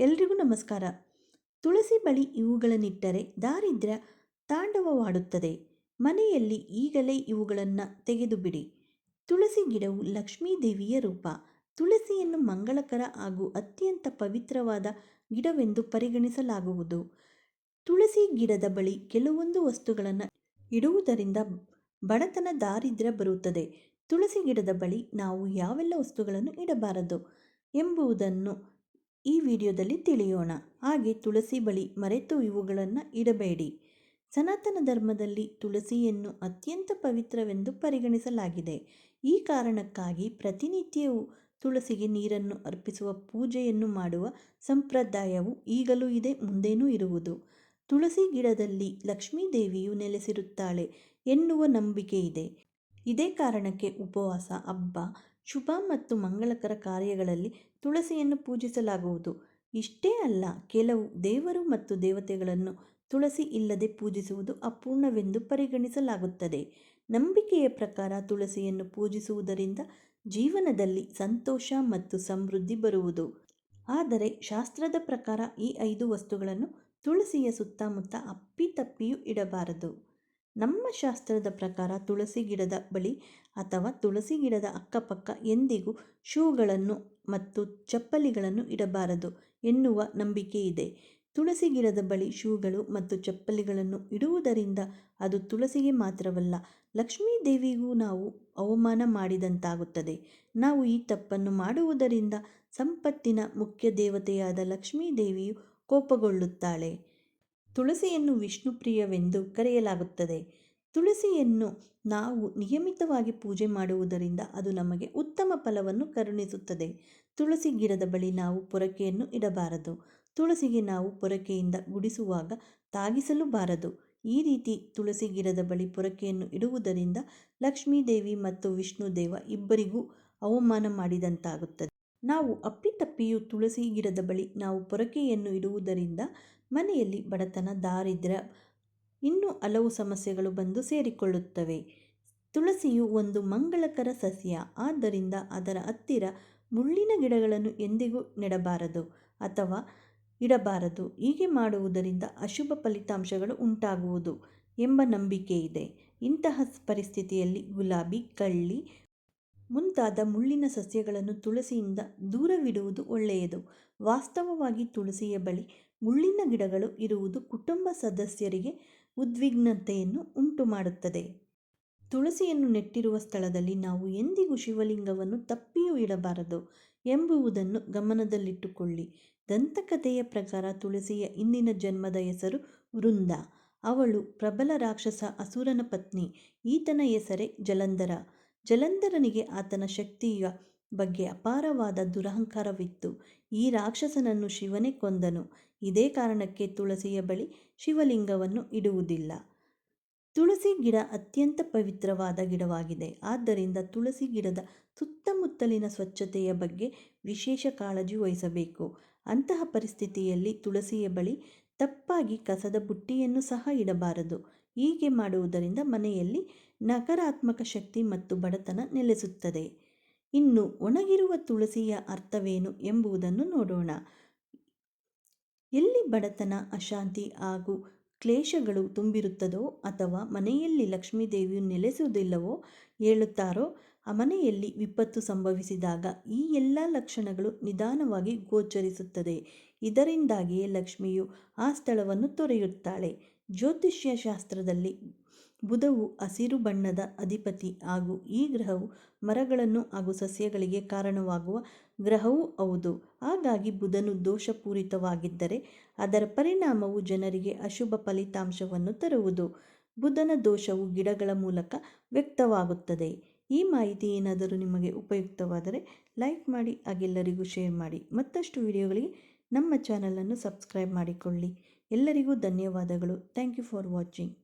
ಎಲ್ರಿಗೂ ನಮಸ್ಕಾರ. ತುಳಸಿ ಬಳಿ ಇವುಗಳನ್ನಿಟ್ಟರೆ ದಾರಿದ್ರ್ಯ ತಾಂಡವವಾಡುತ್ತದೆ. ಮನೆಯಲ್ಲಿ ಈಗಲೇ ಇವುಗಳನ್ನು ತೆಗೆದು ಬಿಡಿ ತುಳಸಿ ಗಿಡವು ಲಕ್ಷ್ಮೀ ದೇವಿಯ ರೂಪ. ತುಳಸಿಯನ್ನು ಮಂಗಳಕರ ಹಾಗೂ ಅತ್ಯಂತ ಪವಿತ್ರವಾದ ಗಿಡವೆಂದು ಪರಿಗಣಿಸಲಾಗುವುದು. ತುಳಸಿ ಗಿಡದ ಬಳಿ ಕೆಲವೊಂದು ವಸ್ತುಗಳನ್ನು ಇಡುವುದರಿಂದ ಬಡತನ ದಾರಿದ್ರ್ಯ ಬರುತ್ತದೆ. ತುಳಸಿ ಗಿಡದ ಬಳಿ ನಾವು ಯಾವೆಲ್ಲ ವಸ್ತುಗಳನ್ನು ಇಡಬಾರದು ಎಂಬುದನ್ನು ಈ ವಿಡಿಯೋದಲ್ಲಿ ತಿಳಿಯೋಣ. ಹಾಗೆ ತುಳಸಿ ಬಳಿ ಮರೆತು ಇವುಗಳನ್ನು ಇಡಬೇಡಿ. ಸನಾತನ ಧರ್ಮದಲ್ಲಿ ತುಳಸಿಯನ್ನು ಅತ್ಯಂತ ಪವಿತ್ರವೆಂದು ಪರಿಗಣಿಸಲಾಗಿದೆ. ಈ ಕಾರಣಕ್ಕಾಗಿ ಪ್ರತಿನಿತ್ಯವೂ ತುಳಸಿಗೆ ನೀರನ್ನು ಅರ್ಪಿಸುವ ಪೂಜೆಯನ್ನು ಮಾಡುವ ಸಂಪ್ರದಾಯವು ಈಗಲೂ ಇದೆ, ಮುಂದೇನೂ ಇರುವುದು. ತುಳಸಿ ಗಿಡದಲ್ಲಿ ಲಕ್ಷ್ಮೀ ದೇವಿಯು ನೆಲೆಸಿರುತ್ತಾಳೆ ಎನ್ನುವ ನಂಬಿಕೆ ಇದೆ. ಇದೇ ಕಾರಣಕ್ಕೆ ಉಪವಾಸ, ಹಬ್ಬ ಶುಭ ಮತ್ತು ಮಂಗಳಕರ ಕಾರ್ಯಗಳಲ್ಲಿ ತುಳಸಿಯನ್ನು ಪೂಜಿಸಲಾಗುವುದು. ಇಷ್ಟೇ ಅಲ್ಲ, ಕೆಲವು ದೇವರು ಮತ್ತು ದೇವತೆಗಳನ್ನು ತುಳಸಿ ಇಲ್ಲದೆ ಪೂಜಿಸುವುದು ಅಪೂರ್ಣವೆಂದು ಪರಿಗಣಿಸಲಾಗುತ್ತದೆ. ನಂಬಿಕೆಯ ಪ್ರಕಾರ ತುಳಸಿಯನ್ನು ಪೂಜಿಸುವುದರಿಂದ ಜೀವನದಲ್ಲಿ ಸಂತೋಷ ಮತ್ತು ಸಮೃದ್ಧಿ ಬರುವುದು. ಆದರೆ ಶಾಸ್ತ್ರದ ಪ್ರಕಾರ ಈ ಐದು ವಸ್ತುಗಳನ್ನು ತುಳಸಿಯ ಸುತ್ತಮುತ್ತ ಅಪ್ಪಿತಪ್ಪಿಯೂ ಇಡಬಾರದು. ನಮ್ಮ ಶಾಸ್ತ್ರದ ಪ್ರಕಾರ ತುಳಸಿ ಗಿಡದ ಬಳಿ ಅಥವಾ ತುಳಸಿ ಗಿಡದ ಅಕ್ಕಪಕ್ಕ ಎಂದಿಗೂ ಶೂಗಳನ್ನು ಮತ್ತು ಚಪ್ಪಲಿಗಳನ್ನು ಇಡಬಾರದು ಎನ್ನುವ ನಂಬಿಕೆ ಇದೆ. ತುಳಸಿ ಗಿಡದ ಬಳಿ ಶೂಗಳು ಮತ್ತು ಚಪ್ಪಲಿಗಳನ್ನು ಇಡುವುದರಿಂದ ಅದು ತುಳಸಿಗೆ ಮಾತ್ರವಲ್ಲ ಲಕ್ಷ್ಮೀ ದೇವಿಗೂ ನಾವು ಅವಮಾನ ಮಾಡಿದಂತಾಗುತ್ತದೆ. ನಾವು ಈ ತಪ್ಪನ್ನು ಮಾಡುವುದರಿಂದ ಸಂಪತ್ತಿನ ಮುಖ್ಯ ದೇವತೆಯಾದ ಲಕ್ಷ್ಮೀ ದೇವಿಯು ಕೋಪಗೊಳ್ಳುತ್ತಾಳೆ. ತುಳಸಿಯನ್ನು ವಿಷ್ಣುಪ್ರಿಯವೆಂದು ಕರೆಯಲಾಗುತ್ತದೆ. ತುಳಸಿಯನ್ನು ನಾವು ನಿಯಮಿತವಾಗಿ ಪೂಜೆ ಮಾಡುವುದರಿಂದ ಅದು ನಮಗೆ ಉತ್ತಮ ಫಲವನ್ನು ಕರುಣಿಸುತ್ತದೆ. ತುಳಸಿ ಗಿಡದ ಬಳಿ ನಾವು ಪೊರಕೆಯನ್ನು ಇಡಬಾರದು. ತುಳಸಿಗೆ ನಾವು ಪೊರಕೆಯಿಂದ ಗುಡಿಸುವಾಗ ತಾಗಿಸಲು ಬಾರದು. ಈ ರೀತಿ ತುಳಸಿ ಗಿಡದ ಬಳಿ ಪೊರಕೆಯನ್ನು ಇಡುವುದರಿಂದ ಲಕ್ಷ್ಮೀದೇವಿ ಮತ್ತು ವಿಷ್ಣು ದೇವ ಇಬ್ಬರಿಗೂ ಅವಮಾನ ಮಾಡಿದಂತಾಗುತ್ತದೆ. ನಾವು ಅಪ್ಪಿತಪ್ಪಿಯು ತುಳಸಿ ಗಿಡದ ಬಳಿ ನಾವು ಪೊರಕೆಯನ್ನು ಇಡುವುದರಿಂದ ಮನೆಯಲ್ಲಿ ಬಡತನ, ದಾರಿದ್ರ ಇನ್ನೂ ಹಲವು ಸಮಸ್ಯೆಗಳು ಬಂದು ಸೇರಿಕೊಳ್ಳುತ್ತವೆ. ತುಳಸಿಯು ಒಂದು ಮಂಗಳಕರ ಸಸ್ಯ, ಆದ್ದರಿಂದ ಅದರ ಹತ್ತಿರ ಮುಳ್ಳಿನ ಗಿಡಗಳನ್ನು ಎಂದಿಗೂ ನೆಡಬಾರದು ಅಥವಾ ಇಡಬಾರದು. ಹೀಗೆ ಮಾಡುವುದರಿಂದ ಅಶುಭ ಫಲಿತಾಂಶಗಳು ಉಂಟಾಗುವುದು ಎಂಬ ನಂಬಿಕೆ ಇದೆ. ಇಂತಹ ಪರಿಸ್ಥಿತಿಯಲ್ಲಿ ಗುಲಾಬಿ, ಕಳ್ಳಿ ಮುಂತಾದ ಮುಳ್ಳಿನ ಸಸ್ಯಗಳನ್ನು ತುಳಸಿಯಿಂದ ದೂರವಿಡುವುದು ಒಳ್ಳೆಯದು. ವಾಸ್ತವವಾಗಿ ತುಳಸಿಯ ಬಳಿ ಮುಳ್ಳಿನ ಗಿಡಗಳು ಇರುವುದು ಕುಟುಂಬ ಸದಸ್ಯರಿಗೆ ಉದ್ವಿಗ್ನತೆಯನ್ನು ಉಂಟುಮಾಡುತ್ತದೆ. ತುಳಸಿಯನ್ನು ನೆಟ್ಟಿರುವ ಸ್ಥಳದಲ್ಲಿ ನಾವು ಎಂದಿಗೂ ಶಿವಲಿಂಗವನ್ನು ತಪ್ಪಿಯೂ ಇಡಬಾರದು ಎಂಬುವುದನ್ನು ಗಮನದಲ್ಲಿಟ್ಟುಕೊಳ್ಳಿ. ದಂತಕಥೆಯ ಪ್ರಕಾರ ತುಳಸಿಯ ಇಂದಿನ ಜನ್ಮದ ಹೆಸರು ವೃಂದ. ಅವಳು ಪ್ರಬಲ ರಾಕ್ಷಸ ಅಸುರನ ಪತ್ನಿ. ಈತನ ಹೆಸರೇ ಜಲಂಧರ. ಜಲಂಧರನಿಗೆ ಆತನ ಶಕ್ತಿಯ ಬಗ್ಗೆ ಅಪಾರವಾದ ದುರಹಂಕಾರವಿತ್ತು. ಈ ರಾಕ್ಷಸನನ್ನು ಶಿವನೇ ಕೊಂದನು. ಇದೇ ಕಾರಣಕ್ಕೆ ತುಳಸಿಯ ಬಳಿ ಶಿವಲಿಂಗವನ್ನು ಇಡುವುದಿಲ್ಲ. ತುಳಸಿ ಗಿಡ ಅತ್ಯಂತ ಪವಿತ್ರವಾದ ಗಿಡವಾಗಿದೆ. ಆದ್ದರಿಂದ ತುಳಸಿ ಗಿಡದ ಸುತ್ತಮುತ್ತಲಿನ ಸ್ವಚ್ಛತೆಯ ಬಗ್ಗೆ ವಿಶೇಷ ಕಾಳಜಿ ವಹಿಸಬೇಕು. ಅಂತಹ ಪರಿಸ್ಥಿತಿಯಲ್ಲಿ ತುಳಸಿಯ ಬಳಿ ತಪ್ಪಾಗಿ ಕಸದ ಬುಟ್ಟಿಯನ್ನು ಸಹ ಇಡಬಾರದು. ಹೀಗೆ ಮಾಡುವುದರಿಂದ ಮನೆಯಲ್ಲಿ ನಕಾರಾತ್ಮಕ ಶಕ್ತಿ ಮತ್ತು ಬಡತನ ನೆಲೆಸುತ್ತದೆ. ಇನ್ನು ಒಣಗಿರುವ ತುಳಸಿಯ ಅರ್ಥವೇನು ಎಂಬುದನ್ನು ನೋಡೋಣ. ಎಲ್ಲಿ ಬಡತನ, ಅಶಾಂತಿ ಹಾಗೂ ಕ್ಲೇಶಗಳು ತುಂಬಿರುತ್ತದೋ ಅಥವಾ ಮನೆಯಲ್ಲಿ ಲಕ್ಷ್ಮೀದೇವಿಯು ನೆಲೆಸುವುದಿಲ್ಲವೋ ಹೇಳುತ್ತಾರೋ, ಆ ಮನೆಯಲ್ಲಿ ವಿಪತ್ತು ಸಂಭವಿಸಿದಾಗ ಈ ಎಲ್ಲ ಲಕ್ಷಣಗಳು ನಿಧಾನವಾಗಿ ಗೋಚರಿಸುತ್ತದೆ. ಇದರಿಂದಾಗಿಯೇ ಲಕ್ಷ್ಮಿಯು ಆ ಸ್ಥಳವನ್ನು ತೊರೆಯುತ್ತಾಳೆ. ಜ್ಯೋತಿಷ್ಯ ಶಾಸ್ತ್ರದಲ್ಲಿ ಬುಧವು ಹಸಿರು ಬಣ್ಣದ ಅಧಿಪತಿ ಹಾಗೂ ಈ ಗ್ರಹವು ಮರಗಳನ್ನು ಹಾಗೂ ಸಸ್ಯಗಳಿಗೆ ಕಾರಣವಾಗುವ ಗ್ರಹವೂ ಹೌದು. ಹಾಗಾಗಿ ಬುಧನು ದೋಷಪೂರಿತವಾಗಿದ್ದರೆ ಅದರ ಪರಿಣಾಮವು ಜನರಿಗೆ ಅಶುಭ ಫಲಿತಾಂಶವನ್ನು ತರುವುದು. ಬುಧನ ದೋಷವು ಗಿಡಗಳ ಮೂಲಕ ವ್ಯಕ್ತವಾಗುತ್ತದೆ. ಈ ಮಾಹಿತಿ ಏನಾದರೂ ನಿಮಗೆ ಉಪಯುಕ್ತವಾದರೆ ಲೈಕ್ ಮಾಡಿ, ಹಾಗೆಲ್ಲರಿಗೂ ಶೇರ್ ಮಾಡಿ. ಮತ್ತಷ್ಟು ವಿಡಿಯೋಗಳಿಗೆ ನಮ್ಮ ಚಾನಲನ್ನು ಸಬ್ಸ್ಕ್ರೈಬ್ ಮಾಡಿಕೊಳ್ಳಿ. ಎಲ್ಲರಿಗೂ ಧನ್ಯವಾದಗಳು. Thank you for watching.